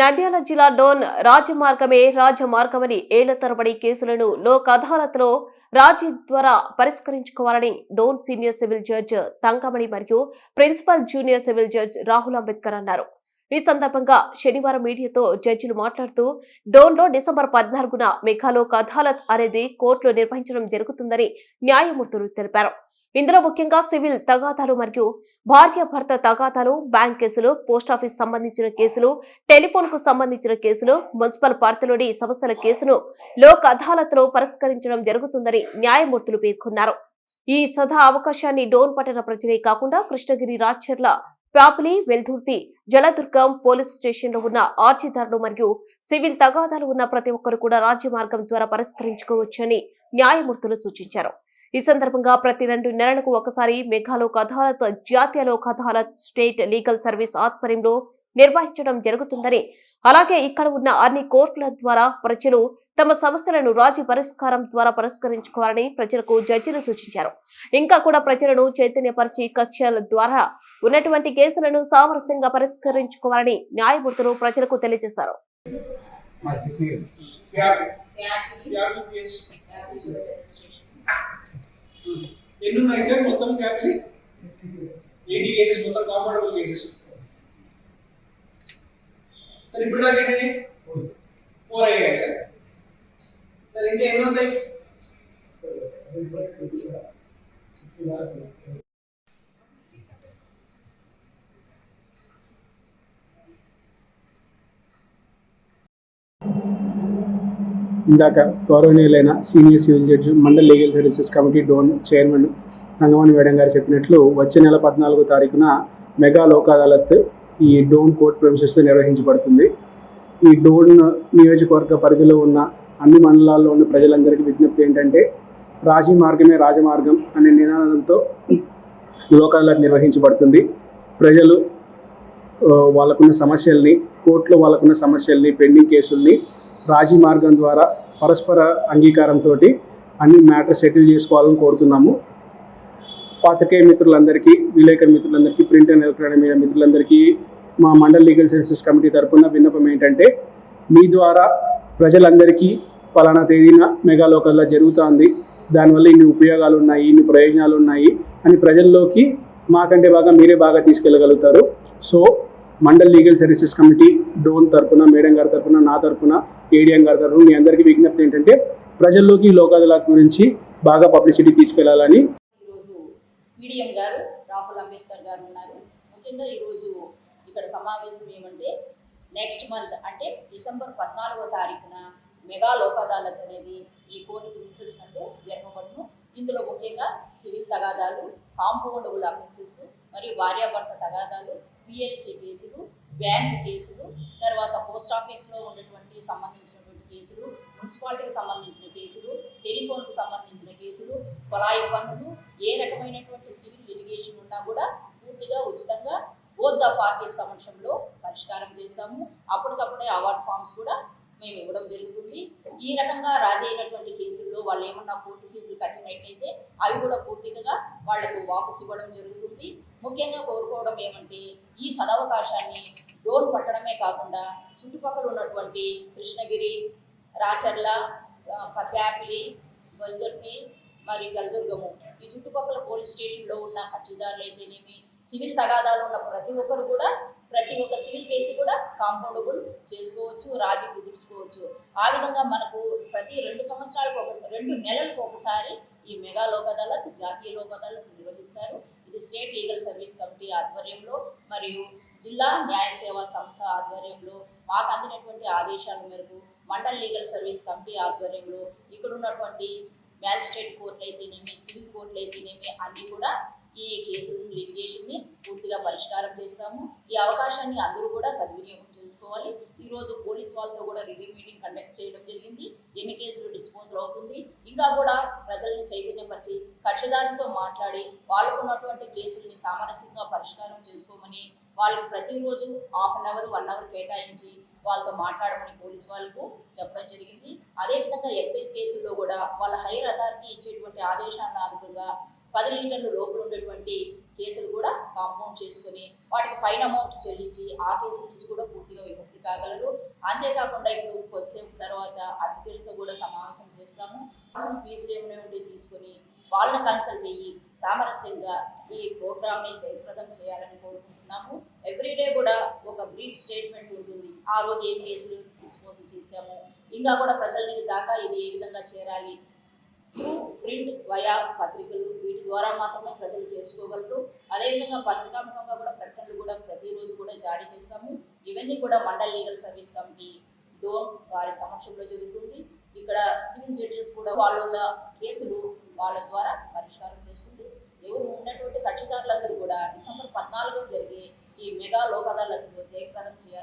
నంద్యాల జిల్లా డోన్ రాజమార్గమే రాజమార్గమని ఏళ్ళ తరబడి కేసులను లోక్ అదాలత్లో రాజీ ద్వారా పరిష్కరించుకోవాలని Dhone senior civil judge Thangamani మరియు principal junior civil judge Rahul Ambedkar అన్నారు. ఈ సందర్భంగా శనివారం మీడియాతో జడ్జిలు మాట్లాడుతూ డోన్లో డిసెంబర్ పద్నాలుగున మెఘాలోక్ అదాలత్ అనేది కోర్టులో నిర్వహించడం జరుగుతుందని న్యాయమూర్తులు తెలిపారు. ఇందులో ముఖ్యంగా సివిల్ తగాదాలు మరియు భార్యాభర్త తగాదాలు బ్యాంక్ కేసులు పోస్టాఫీస్ సంబంధించిన కేసులు టెలిఫోన్కు సంబంధించిన కేసులు మున్సిపల్ పార్టీలోని సమస్యల కేసును లోక్ అదాలత్లో పరిష్కరించడం జరుగుతుందని న్యాయమూర్తులు పేర్కొన్నారు. ఈ సదా అవకాశాన్ని డోన్ పట్టణ ప్రజలే కాకుండా కృష్ణగిరి రాచర్ల పాపిలి వెల్దుర్తి జలదుర్గం పోలీస్ స్టేషన్లో ఉన్న ఆర్జీదారులు మరియు సివిల్ తగాదాలు ఉన్న ప్రతి ఒక్కరు కూడా రాజ్య మార్గం ద్వారా పరిష్కరించుకోవచ్చని న్యాయమూర్తులు సూచించారు. ఈ సందర్భంగా ప్రతి రెండు నెలలకు ఒకసారి మెఘాలోక్ అదాలత్ జాతీయ Lok Adalat state legal service ఆధ్వర్యంలో నిర్వహించడం జరుగుతుందని. అలాగే ఇక్కడ ఉన్న అన్ని కోర్టుల ద్వారా ప్రజలు తమ సమస్యలను రాజీ పరిష్కారం ద్వారా పరిష్కరించుకోవాలని ప్రజలకు జడ్జిలు సూచించారు. ఇంకా కూడా ప్రజలను చైతన్యపరిచి కక్షల ద్వారా ఉన్నటువంటి కేసులను సామరస్యంగా పరిష్కరించుకోవాలని న్యాయమూర్తులు ప్రజలకు తెలియజేశారు. మా కృష్ణగిరి యాభై కేసు ఎన్ని ఉన్నాయి సార్? మొత్తం క్యాపిటల్ ఎయిటీ కేసెస్ మొత్తం కాంపౌండబుల్ కేసెస్ సార్ ఇప్పుడు దాకా ఏంటండి ఫోర్ అయ్యాయి సార్. సార్ ఇంకా ఎన్ని ఉంటాయి? ఇందాక గౌరవనీయులైన senior civil judge mandal legal services committee Dhone chairman Thangamani madam గారు చెప్పినట్లు వచ్చే నెల పద్నాలుగో తారీఖున మెగా లోక్ అదాలత్ ఈ డోన్ కోర్ట్ ప్రొమిసెస్లో నిర్వహించబడుతుంది. ఈ డోన్ నియోజకవర్గ పరిధిలో ఉన్న అన్ని మండలాల్లో ఉన్న ప్రజలందరికీ విజ్ఞప్తి ఏంటంటే రాజీ మార్గమే రాజమార్గం అనే నినాదంతో లోక్ అదాలత్ నిర్వహించబడుతుంది. ప్రజలు వాళ్ళకున్న సమస్యల్ని కోర్టులో వాళ్ళకున్న సమస్యల్ని పెండింగ్ కేసుల్ని రాజీ మార్గం ద్వారా పరస్పర అంగీకారంతో అన్ని మ్యాటర్ సెటిల్ చేసుకోవాలని కోరుతున్నాము. పాత్రికేయ మిత్రులందరికీ విలేకరి మిత్రులందరికీ ప్రింట్ అండ్ ఎలక్ట్రానిక్ మీడియా మిత్రులందరికీ మా మండల్ లీగల్ సర్వీసెస్ కమిటీ తరఫున విన్నపం ఏంటంటే మీ ద్వారా ప్రజలందరికీ పలానా తేదీన మెగా లోకల్లో జరుగుతుంది. దానివల్ల ఇన్ని ఉపయోగాలు ఉన్నాయి ఇన్ని ప్రయోజనాలు ఉన్నాయి అని ప్రజల్లోకి మాకంటే బాగా మీరే బాగా తీసుకెళ్ళగలుగుతారు. So mandal legal services committee Dhone తరపున మేడం గారి తరఫున నా తరపున ఏడిఎం గారి తరఫున మీ అందరికీ విజ్ఞప్తి ఏంటంటే ప్రజల్లోకి ఈ లోక్ అదాలత్ గురించి బాగా పబ్లిసిటీ తీసుకెళ్ళాలని ఈరోజు పీడిఎం గారు రాహుల్ అంబేద్కర్ గారు ఉన్నారు. ముఖ్యంగా ఈరోజు ఇక్కడ సమావేశం ఏమంటే నెక్స్ట్ మంత్ అంటే డిసెంబర్ పద్నాలుగో తారీఖున మెగా లోక్ అదాలత్ అనేది ఈ కోర్టు ప్రిన్సెస్ నందు జరపబడును ఇందులో ముఖ్యంగా సివిల్ తగాదాలు కాంపౌండబుల్ అఫెన్సెస్ మరియు భార్యాభర్త తగాదాలు పిఎల్సి కేసులు బ్యాంక్ కేసులు తర్వాత పోస్ట్ ఆఫీస్లో ఉన్నటువంటి సంబంధించినటువంటి కేసులు మున్సిపాలిటీకి సంబంధించిన కేసులు టెలిఫోన్కి సంబంధించిన కేసులు కొలాయి పన్నులు ఏ రకమైనటువంటి సివిల్ లిటిగేషన్ ఉన్నా కూడా పూర్తిగా ఉచితంగా బోత్ ద పార్టీస్ సమక్షంలో పరిష్కారం చేస్తాము. అప్పటికప్పుడే అవార్డ్ ఫామ్స్ కూడా మేము ఇవ్వడం జరుగుతుంది. ఈ రకంగా రాజీ అయినటువంటి కేసుల్లో వాళ్ళు ఏమన్నా కోర్టు ఫీజులు కట్టినట్లయితే అవి కూడా పూర్తిగా వాళ్ళకు వాపసు ఇవ్వడం జరుగుతుంది. ముఖ్యంగా కోరుకోవడం ఏమంటే ఈ సదవకాశాన్ని డోన్ పట్టడమే కాకుండా చుట్టుపక్కల ఉన్నటువంటి కృష్ణగిరి రాచర్ల ఆ, ప్యాపిలి వల్దుర్తి మరియు గల్దుర్గము ఈ చుట్టుపక్కల పోలీస్ స్టేషన్లో ఉన్న కక్షిదారులు అయితేనేమి సివిల్ తగాదాలు ఉన్న ప్రతి ఒక్కరు కూడా ప్రతి ఒక్క సివిల్ కేసు కూడా కాంపౌండబుల్ చేసుకోవచ్చు రాజీ కుదుర్చుకోవచ్చు. ఆ విధంగా మనకు ప్రతి రెండు సంవత్సరాలకు ఒక రెండు నెలలకు ఒకసారి ఈ మెగా లోక్ అదాలత్ జాతీయ లోక్ అదాలత్ నిర్వహిస్తారు. ఇది స్టేట్ లీగల్ సర్వీస్ కమిటీ ఆధ్వర్యంలో మరియు జిల్లా న్యాయ సేవా సంస్థ ఆధ్వర్యంలో మాకు అందినటువంటి ఆదేశాల మేరకు మండల్ లీగల్ సర్వీస్ కమిటీ ఆధ్వర్యంలో ఇక్కడ ఉన్నటువంటి మ్యాజిస్ట్రేట్ కోర్టులు అయితేనేమి సివిల్ కోర్టులు అయితేనేమి అన్నీ కూడా ఈ కేసులు లిటిగేషన్ని పూర్తిగా పరిష్కారం చేస్తాము. ఈ అవకాశాన్ని అందరూ కూడా సద్వినియోగం చేసుకోవాలి. ఈరోజు పోలీస్ వాళ్ళతో కూడా రివ్యూ మీటింగ్ కండక్ట్ చేయడం జరిగింది. ఎన్ని కేసులు డిస్పోజల్ అవుతుంది? ఇంకా కూడా ప్రజల్ని చైతన్యపరిచి కక్షదారులతో మాట్లాడి వాళ్ళకు ఉన్నటువంటి కేసుల్ని సామరస్యంగా పరిష్కారం చేసుకోమని వాళ్ళకు ప్రతిరోజు half an hour one hour కేటాయించి వాళ్ళతో మాట్లాడమని పోలీస్ వాళ్ళకు చెప్పడం జరిగింది. అదేవిధంగా ఎక్సైజ్ కేసుల్లో కూడా వాళ్ళ హైయర్ అథారిటీ ఇచ్చేటువంటి ఆదేశాల ఆధారంగా పది లీటర్లు లోపల ఉండేటువంటి కేసులు కూడా కాంపౌండ్ చేసుకొని వాటికి ఫైన్ అమౌంట్ చెల్లించి ఆ కేసుల నుంచి కూడా పూర్తిగా విముక్తి కాగలరు. అంతేకాకుండా ఇప్పుడు కొద్దిసేపు తర్వాత అడ్వకేట్స్తో కూడా సమావేశం చేస్తాము. ఫీజులు ఏమైనా ఉంటే తీసుకొని వాళ్ళని కన్సల్ట్ అయ్యి సామరస్యంగా ఈ ప్రోగ్రామ్ని జయప్రదం చేయాలని కోరుకుంటున్నాము. ఎవ్రీడే కూడా ఒక బ్రీఫ్ స్టేట్మెంట్ ఉంటుంది. ఆ రోజు ఏం కేసులు తీసుకొని చేశాము. ఇంకా కూడా ప్రజల దాకా ఇది ఏ విధంగా చేరాలి? త్రూ ప్రింట్ వయా పత్రికలు ద్వారా మాత్రమే ప్రజలు చేర్చుకోగలరు. అదేవిధంగా పత్రికాముఖంగా కూడా ప్రకటనలు కూడా ప్రతిరోజు కూడా జారీ చేస్తాము. ఇవన్నీ కూడా mandal legal service committee Dhone వారి సమక్షంలో జరుగుతుంది. ఇక్కడ సివిల్ జడ్జెస్ కూడా వాళ్ళ కేసులు వాళ్ళ ద్వారా పరిష్కారం చేస్తుంది. ఎవరు ఉన్నటువంటి కక్షిదారులందరూ కూడా డిసెంబర్ పద్నాలుగు జరిగే ఈ మెగా లోక్ అదాలత్ జయప్రదం చేయాలి.